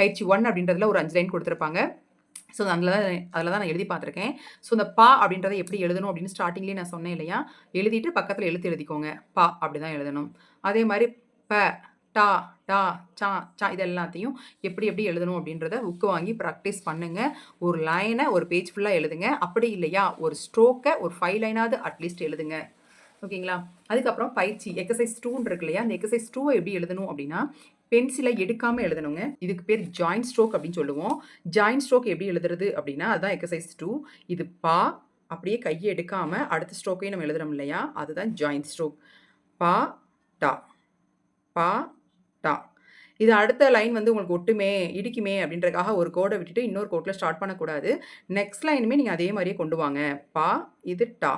பயிற்சி ஒன் அப்படின்றதுல ஒரு அஞ்சு லைன் கொடுத்துருப்பாங்க. ஸோ அதில் தான் அதில் தான் நான் எழுதி பார்த்துருக்கேன். ஸோ இந்த பா அப்படின்றத எப்படி எழுதணும் அப்படின்னு ஸ்டார்டிங்லேயே நான் சொன்னேன் இல்லையா? எழுதிட்டு பக்கத்தில் எழுத்து எழுதிக்கோங்க. பா அப்படி தான் எழுதணும். அதே மாதிரி ப டா டா சா சா இது எல்லாத்தையும் எப்படி எப்படி எழுதணும் அப்படின்றத புக்கு வாங்கி ப்ராக்டிஸ் பண்ணுங்கள் ஒரு லைனை ஒரு பேஜ் ஃபுல்லாக எழுதுங்க. அப்படி இல்லையா? ஒரு ஸ்ட்ரோக்கை ஒரு ஃபைவ் லைனாவது அட்லீஸ்ட் எழுதுங்க. ஓகேங்களா அதுக்கப்புறம் பயிற்சி எக்ஸசைஸ் டூன்னு இருக்கு இல்லையா? அந்த எக்ஸசைஸ் டூவை எப்படி எழுதணும் அப்படின்னா பென்சிலை எடுக்காமல் எழுதணுங்க. இதுக்கு பேர் ஜாயின்ட் ஸ்ட்ரோக் அப்படின்னு சொல்லுவோம். ஜாயின்ட் ஸ்ட்ரோக் எப்படி எழுதுறது அப்படின்னா அதுதான் எக்ஸசைஸ் டூ இது பா அப்படியே கையை எடுக்காமல் அடுத்த ஸ்ட்ரோக்கையும் நம்ம எழுதுறோம் இல்லையா? அதுதான் ஜாயின்ட் ஸ்ட்ரோக் பா டா. பா டா. இது அடுத்த லைன் வந்து உங்களுக்கு ஒட்டுமே இடிக்குமே அப்படின்றதுக்காக ஒரு கோடை விட்டுட்டு இன்னொரு கோட்டில் ஸ்டார்ட் பண்ணக்கூடாது. நெக்ஸ்ட் லைனுமே நீங்கள் அதே மாதிரியே கொண்டு வாங்க. பா இது டா.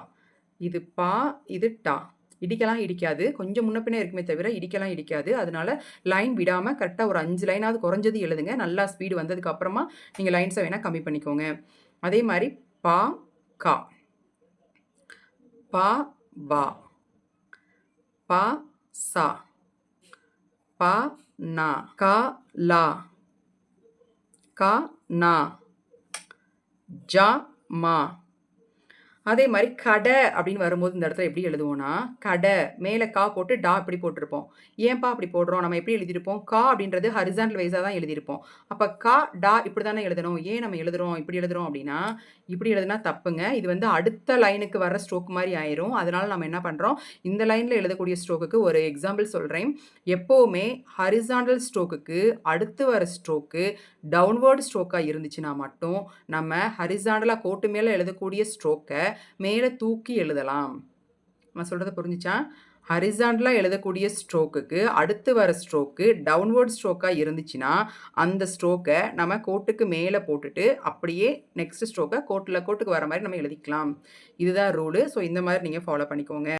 இது பா இது டா. இடிக்கலாம் இடிக்காது. கொஞ்சம் முன்ன இருக்குமே தவிர இடிக்கலாம் இடிக்காது. அதனால லைன் விடாமல் கரெக்டாக ஒரு அஞ்சு லைனாவது குறைஞ்சது எழுதுங்க. நல்லா ஸ்பீடு வந்ததுக்கு அப்புறமா நீங்கள் லைன்ஸை வேணால் கம்மி பண்ணிக்கோங்க. அதே மாதிரி பா கா. பா பா பா சா. பா நா. கா லா. கா நா. ஜா மா. அதே மாதிரி கடை அப்படின்னு வரும்போது இந்த இடத்துல எப்படி எழுதுவோம்னா கடை மேலே கா போட்டு டா இப்படி போட்டிருப்போம். ஏன்பா அப்படி போடுறோம்? நம்ம எப்படி எழுதியிருப்போம்? கா அப்படின்றது ஹரிசான்டல் வைஸாக தான் எழுதியிருப்போம். அப்போ கா டா இப்படி தானே எழுதணும்? ஏன் நம்ம எழுதுறோம்? இப்படி எழுதுறோம் அப்படின்னா இப்படி எழுதுனா தப்புங்க. இது வந்து அடுத்த லைனுக்கு வர ஸ்ட்ரோக் மாதிரி ஆயிரும். அதனால நம்ம என்ன பண்ணுறோம் இந்த லைனில் எழுதக்கூடிய ஸ்ட்ரோக்குக்கு ஒரு எக்ஸாம்பிள் சொல்கிறேன் எப்போவுமே ஹரிசாண்டல் ஸ்ட்ரோக்குக்கு அடுத்து வர ஸ்ட்ரோக்கு டவுன்வேர்டு ஸ்ட்ரோக்காக இருந்துச்சுன்னா மட்டும் நம்ம ஹரிசாண்டலாக கோட்டு மேலே எழுதக்கூடிய ஸ்ட்ரோக்கை மேலே தூக்கி எழுதலாம். நான் சொல்கிறத புரிஞ்சிச்சா? ஹரிசாண்டலாக எழுதக்கூடிய ஸ்ட்ரோக்குக்கு அடுத்து வர ஸ்ட்ரோக்கு டவுன்வேர்ட் ஸ்ட்ரோக்காக இருந்துச்சுன்னா அந்த ஸ்ட்ரோக்கை நம்ம கோட்டுக்கு மேலே போட்டுட்டு அப்படியே நெக்ஸ்ட் ஸ்ட்ரோக்கை கோட்டில் கோட்டுக்கு வர மாதிரி நம்ம எழுதிக்கலாம். இதுதான் ரூலு. ஸோ இந்த மாதிரி நீங்கள் ஃபாலோ பண்ணிக்கோங்க.